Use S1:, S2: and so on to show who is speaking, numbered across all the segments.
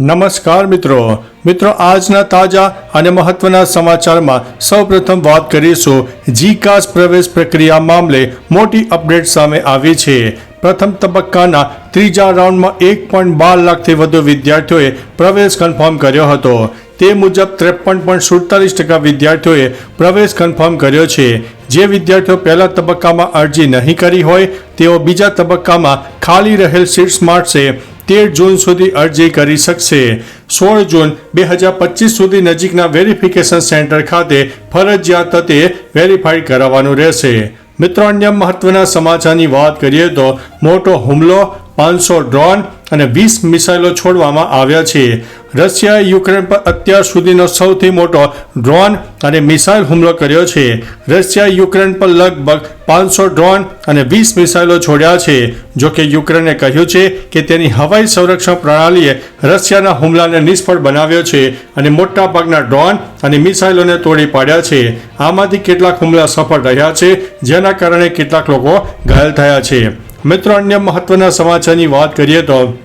S1: નમસ્કાર મિત્રો. મિત્રો, આજના તાજા અને મહત્વના સમાચારમાં સૌપ્રથમ વાત કરીશું. જીકાસ પ્રવેશ પ્રક્રિયા મામલે મોટી અપડેટ સામે આવી છે. પ્રથમ તબક્કાના ત્રીજા રાઉન્ડમાં એક પોઈન્ટ બાર લાખથી વધુ વિદ્યાર્થીઓએ પ્રવેશ કન્ફર્મ કર્યો હતો. તે મુજબ ત્રેપન પોઈન્ટ સુડતાલીસ ટકા વિદ્યાર્થીઓએ પ્રવેશ કન્ફર્મ કર્યો છે. જે વિદ્યાર્થીઓ પહેલા તબક્કામાં અરજી નહીં કરી હોય, તેઓ બીજા તબક્કામાં ખાલી રહેલ સીટ્સ માટે તેર જૂન સુધી અરજી કરી શકશે. સોળ જૂન બે હજાર પચીસ સુધી નજીકના વેરિફિકેશન સેન્ટર ખાતે ફરજિયાત તે વેરીફાઈડ કરાવવાનું રહેશે. મિત્રો, અન્ય મહત્વના સમાચારની વાત કરીએ તો મોટો હુમલો, પાંચસો ડ્રોન અને વીસ મિસાઇલો છોડવામાં આવ્યા છે. રશિયાએ યુક્રેન પર અત્યાર સુધીનો સૌથી મોટો ડ્રોન અને મિસાઇલ હુમલો કર્યો છે. રશિયાએ યુક્રેન પર લગભગ પાંચસો ડ્રોન અને વીસ મિસાઇલો છોડ્યા છે. જો કે યુક્રેને કહ્યું છે કે તેની હવાઈ સંરક્ષણ પ્રણાલીએ રશિયાના હુમલાને નિષ્ફળ બનાવ્યો છે અને મોટાભાગના ડ્રોન અને મિસાઇલોને તોડી પાડ્યા છે. આમાંથી કેટલાક હુમલા સફળ રહ્યા છે, જેના કારણે કેટલાક લોકો ઘાયલ થયા છે. મિત્રો, અન્ય મહત્વના સમાચારની વાત કરીએ તો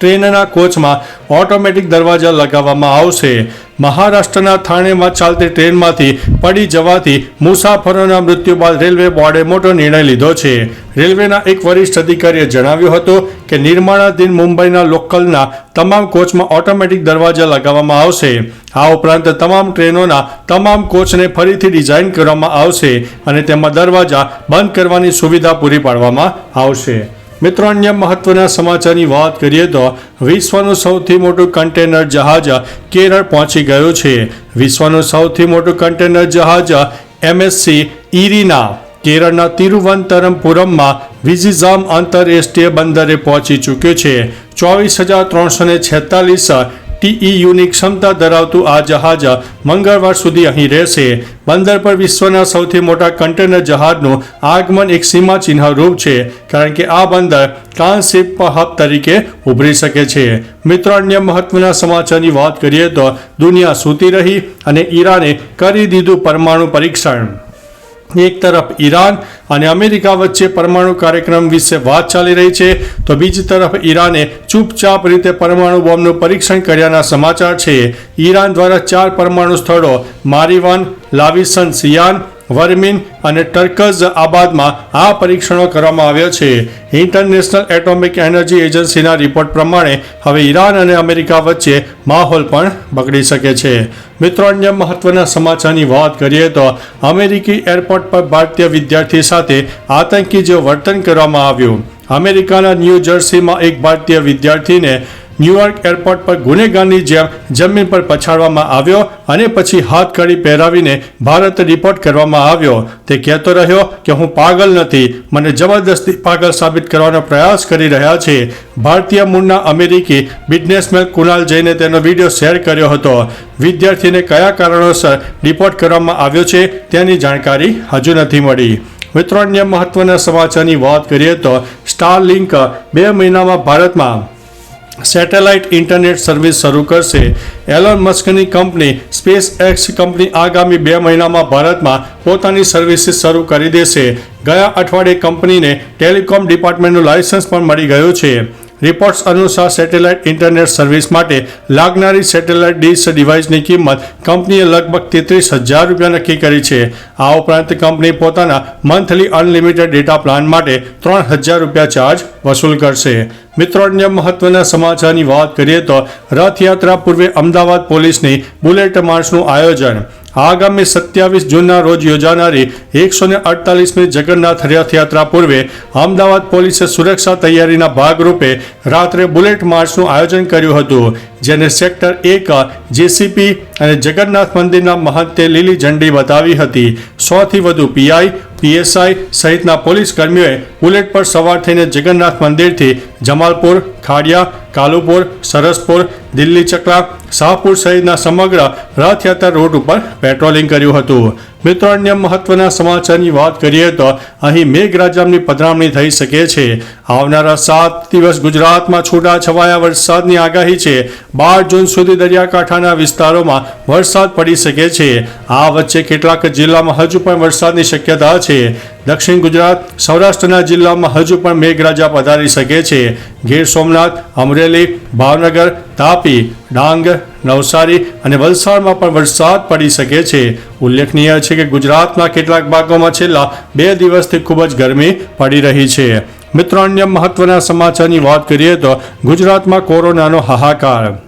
S1: ટ્રેનના કોચમાં ઓટોમેટિક દરવાજા લગાવવામાં આવશે. મહારાષ્ટ્રના થાણેમાં ચાલતી ટ્રેનમાંથી પડી જવાથી મુસાફરોના મૃત્યુ બાદ રેલવે બોર્ડે મોટો નિર્ણય લીધો છે. રેલવેના એક વરિષ્ઠ અધિકારીએ જણાવ્યું હતું કે નિર્માણાધીન મુંબઈના લોકલના તમામ કોચમાં ઓટોમેટિક દરવાજા લગાવવામાં આવશે. આ ઉપરાંત તમામ ટ્રેનોના તમામ કોચને ફરીથી ડિઝાઇન કરવામાં આવશે અને તેમાં દરવાજા બંધ કરવાની સુવિધા પૂરી પાડવામાં આવશે. મિત્રો, અન્ય મહત્વના સમાચારની વાત કરીએ તો વિશ્વનું સૌથી મોટું કન્ટેનર જહાજ કેરળ પહોંચી ગયું છે. વિશ્વનું સૌથી મોટું કન્ટેનર જહાજ એમએસસી ઇરીના કેરળના તિરુવનંતરમપુરમમાં વિઝિઝામ આંતરરાષ્ટ્રીય બંદરે પહોંચી ચૂક્યું છે. ચોવીસ હજાર ત્રણસો ને છેતાલીસ ટીઈયુની ક્ષમતા ધરાવતું આ જહાજ મંગળવાર સુધી અહીં રહેશે. બંદર પર વિશ્વના સૌથી મોટા કન્ટેનર જહાજનું આગમન એક સીમા ચિહ્ન રૂપ છે, કારણ કે આ બંદર ટ્રાન્સશિપ હબ તરીકે ઉભરી શકે છે. મિત્રો, અન્ય મહત્વના સમાચારની વાત કરીએ તો દુનિયા સૂતી રહી અને ઈરાને કરી દીધું પરમાણુ પરીક્ષણ. એક તરફ ઈરાન અને અમેરિકા વચ્ચે પરમાણુ કાર્યક્રમ વિશે વાત ચાલી રહી છે, તો બીજી તરફ ઈરાને ચૂપચાપ રીતે પરમાણુ બોમ્બનું પરીક્ષણ કર્યાના સમાચાર છે. ઈરાન દ્વારા ચાર પરમાણુ સ્થળો, મારીવાન, લાવિસન, સિયાન વર્મિન અને ટર્કઝ આબાદમાં આ પરીક્ષણો કરવામાં આવ્યા છે. ઇન્ટરનેશનલ એટોમિક એનર્જી એજન્સીના રિપોર્ટ પ્રમાણે હવે ઈરાન અને અમેરિકા વચ્ચે માહોલ પણ બગડી શકે છે. મિત્રો, અન્ય મહત્વના સમાચારની વાત કરીએ તો અમેરિકી એરપોર્ટ પર ભારતીય વિદ્યાર્થી સાથે આતંકી જેવું વર્તન કરવામાં આવ્યું. અમેરિકાના ન્યૂ જર્સીમાં એક ભારતીય વિદ્યાર્થીને ન્યુયોર્ક એરપોર્ટ પર ગુનેગારની જેમ જમીન પર પછાડવામાં આવ્યો અને પછી હાથકડી પહેરાવીને ભારત રિપોર્ટ કરવામાં આવ્યો. તે કહેતો રહ્યો કે હું પાગલ નથી, મને જબરદસ્તી પાગલ સાબિત કરવાનો પ્રયાસ કરી રહ્યા છે. ભારતીય મૂળના અમેરિકી બિઝનેસમેન કુનાલ જૈને તેનો વીડિયો શેર કર્યો હતો. વિદ્યાર્થીને કયા કારણોસર રિપોર્ટ કરવામાં આવ્યો છે તેની જાણકારી હજુ નથી મળી. મિત્રો, અન્ય મહત્વના સમાચારની વાત કરીએ તો સ્ટાર લિંક બે મહિનામાં ભારતમાં સેટેલાઇટ ઇન્ટરનેટ સર્વિસ શરૂ કરશે. એલોન મસ્કની કંપની સ્પેસ એક્સ કંપની આગામી બે મહિનામાં ભારતમાં પોતાની સર્વિસીસ શરૂ કરી દેશે. ગયા અઠવાડિયે કંપનીને ટેલિકોમ ડિપાર્ટમેન્ટનું લાયસન્સ પણ મળી ગયું છે. રિપોર્ટ્સ અનુસાર સેટેલાઇટ ઇન્ટરનેટ સર્વિસ માટે લાગનારી સેટેલાઇટ ડીશ ડિવાઇસની કિંમત કંપનીએ લગભગ તેત્રીસ હજાર રૂપિયા નક્કી કરી છે. આ ઉપરાંત કંપની પોતાના મંથલી અનલિમિટેડ ડેટા પ્લાન માટે ત્રણ હજાર રૂપિયા ચાર્જ વસૂલ કરશે. મિત્રો, અન્ય મહત્વના સમાચારની વાત કરીએ તો રથયાત્રા પૂર્વે અમદાવાદ પોલીસની બુલેટ માર્ચનું આયોજન. આગામી સત્યાવીસ જૂનના રોજ યોજાનારી એકસો ને અડતાલીસમી જગન્નાથ રથયાત્રા પૂર્વે અમદાવાદ પોલીસે સુરક્ષા તૈયારીના ભાગરૂપે રાત્રે બુલેટ માર્ચનું આયોજન કર્યું હતું, જેને સેક્ટર એક, જેસીપી અને જગન્નાથ મંદિરના મહંતે લીલી ઝંડી બતાવી હતી. સોથી વધુ પીઆઈ, પીએસઆઈ સહિતના પોલીસ કર્મીઓએ બુલેટ પર સવાર થઈને જગન્નાથ મંદિરથી જમાલપુર, ખાડિયા કાલુપુર, સરસપુર, દિલ્હી ચકલા, શાહપુર સહિતના સમગ્ર રથયાત્રા રોડ ઉપર પેટ્રોલિંગ કર્યું હતું. મિત્રો, અન્ય મહત્વના સમાચારની વાત કરીએ તો અહીં મેઘરાજાની પધરામણી થઈ શકે છે. આવનારા સાત દિવસ ગુજરાતમાં છૂટા છવાયા વરસાદની આગાહી છે. બાર જૂન સુધી દરિયાકાંઠાના વિસ્તારોમાં વરસાદ પડી શકે છે. આ વચ્ચે કેટલાક જિલ્લામાં હજુ પણ વરસાદની શક્યતા છે. દક્ષિણ ગુજરાત, સૌરાષ્ટ્રના જિલ્લામાં હજુ પણ મેઘરાજા પધારી શકે છે. ગીર સોમનાથ, અમરેલી, ભાવનગર, તાપી, ડાંગ, નવસારી અને વલસાડમાં પણ વરસાદ પડી શકે છે. ઉલ્લેખનીય છે કે ગુજરાતના કેટલાક ભાગોમાં છેલ્લા બે દિવસથી ખૂબ જ ગરમી પડી રહી છે. મિત્રો, અન્ય મહત્વના સમાચારની વાત કરીએ તો ગુજરાતમાં કોરોનાનો હાહાકાર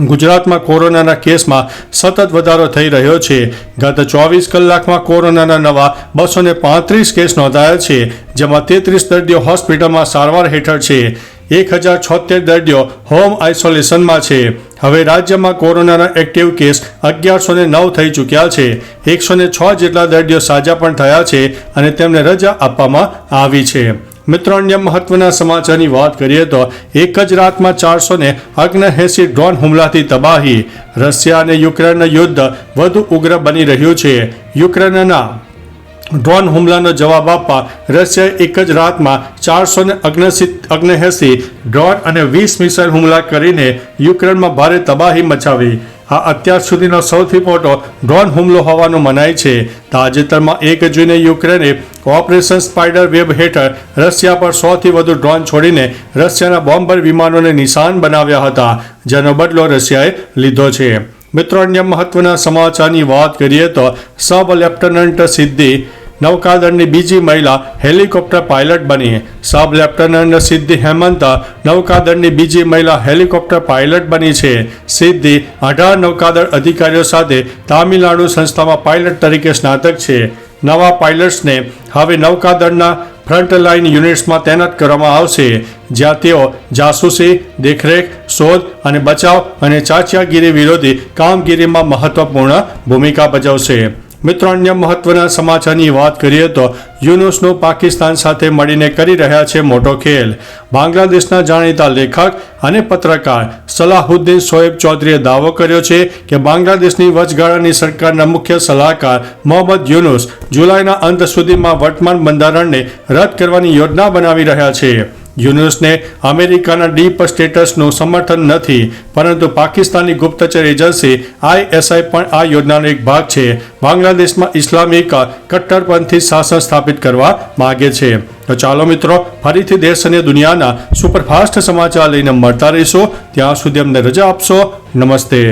S1: ગુજરાતમાં કોરોનાના કેસમાં સતત વધારો થઈ રહ્યો છે. ગત ચોવીસ કલાકમાં કોરોનાના નવા બસો ને પાંત્રીસ કેસ નોંધાયા છે, જેમાં તેત્રીસ દર્દીઓ હોસ્પિટલમાં સારવાર હેઠળ છે. એક હજાર છોતેર દર્દીઓ હોમ આઇસોલેશનમાં છે. હવે રાજ્યમાં કોરોનાના એક્ટિવ કેસ અગિયારસો ને નવ થઈ ચૂક્યા છે. એકસો ને છ જેટલા દર્દીઓ સાજા પણ થયા છે અને તેમને રજા આપવામાં આવી છે. મિત્રો અન્ય મહત્વના સમાચારની વાત કરીએ તો એક જ રાતમાં ચારસો ને અગ્નહેસી ડ્રોન હુમલાથી તબાહી. રશિયા અને યુક્રેનનું યુદ્ધ વધુ ઉગ્ર બની રહ્યું છે. યુક્રેનના ડ્રોન હુમલાનો જવાબ આપવા રશિયાએ એક જ રાતમાં ચારસો ને અગ્નહેસી ડ્રોન અને વીસ મિસાઇલ હુમલા કરીને યુક્રેનમાં ભારે તબાહી મચાવી. આ અત્યાર સુધીનો સૌથી મોટો ડ્રોન હુમલો હોવાનું મનાય છે. તાજેતરમાં એક જૂને યુક્રેને ઓપરેશન સ્પાઇડર વેબ હેઠળ રશિયા પર સોથી વધુ ડ્રોન છોડીને રશિયાના બોમ્બર વિમાનોને નિશાન બનાવ્યા હતા, જેનો બદલો રશિયાએ લીધો છે. મિત્રો, અન્ય મહત્વના સમાચારની વાત કરીએ તો સબ લેફ્ટનન્ટ સિદ્ધિ નૌકાદળની બીજી મહિલા હેલિકોપ્ટર પાયલટ બની સબ લેફ્ટનન્ટ સિદ્ધિ હેમંત નૌકાદળની બીજી મહિલા હેલિકોપ્ટર પાયલટ બની છે. સિદ્ધિ અઢાર નૌકાદળ અધિકારીઓ સાથે તામિલનાડુ સંસ્થામાં પાયલટ તરીકે સ્નાતક છે. નવા પાયલટ્સને હવે નૌકાદળના ફ્રન્ટલાઇન યુનિટ્સમાં તૈનાત કરવામાં આવશે. જ્યાં તેઓ જાસૂસી, દેખરેખ, શોધ અને બચાવ અને ચાંચિયાગીરી વિરોધી કામગીરીમાં મહત્વપૂર્ણ ભૂમિકા ભજવશે. મિત્રો અન્ય મહત્વના સમાચારની વાત કરીએ તો યુનુસનો પાકિસ્તાન સાથે મળીને કરી રહ્યા છે મોટો ખેલ. બાંગ્લાદેશના જાણીતા લેખક અને પત્રકાર સલાહુદ્દીન સોએબ ચૌધરીએ દાવો કર્યો છે કે બાંગ્લાદેશની વચગાળાની સરકારના મુખ્ય સલાહકાર મોહમ્મદ યુનુસ જુલાઈના અંત સુધીમાં વર્તમાન બંધારણને રદ કરવાની યોજના બનાવી રહ્યા છે. યુનુસને અમેરિકાના ડીપ સ્ટેટસનું સમર્થન નથી, પરંતુ પાકિસ્તાની ગુપ્તચર એજન્સી આઈએસઆઈ પણ આ યોજનાનો એક ભાગ છે. બાંગ્લાદેશમાં ઇસ્લામિક કટ્ટરપંથી શાસન સ્થાપિત કરવા માગે છે. તો ચાલો મિત્રો, ફરીથી દેશ અને દુનિયાના સુપરફાસ્ટ સમાચાર લઈને મળતા રહીશું. ત્યાં સુધી અમને રજા આપશો. નમસ્તે.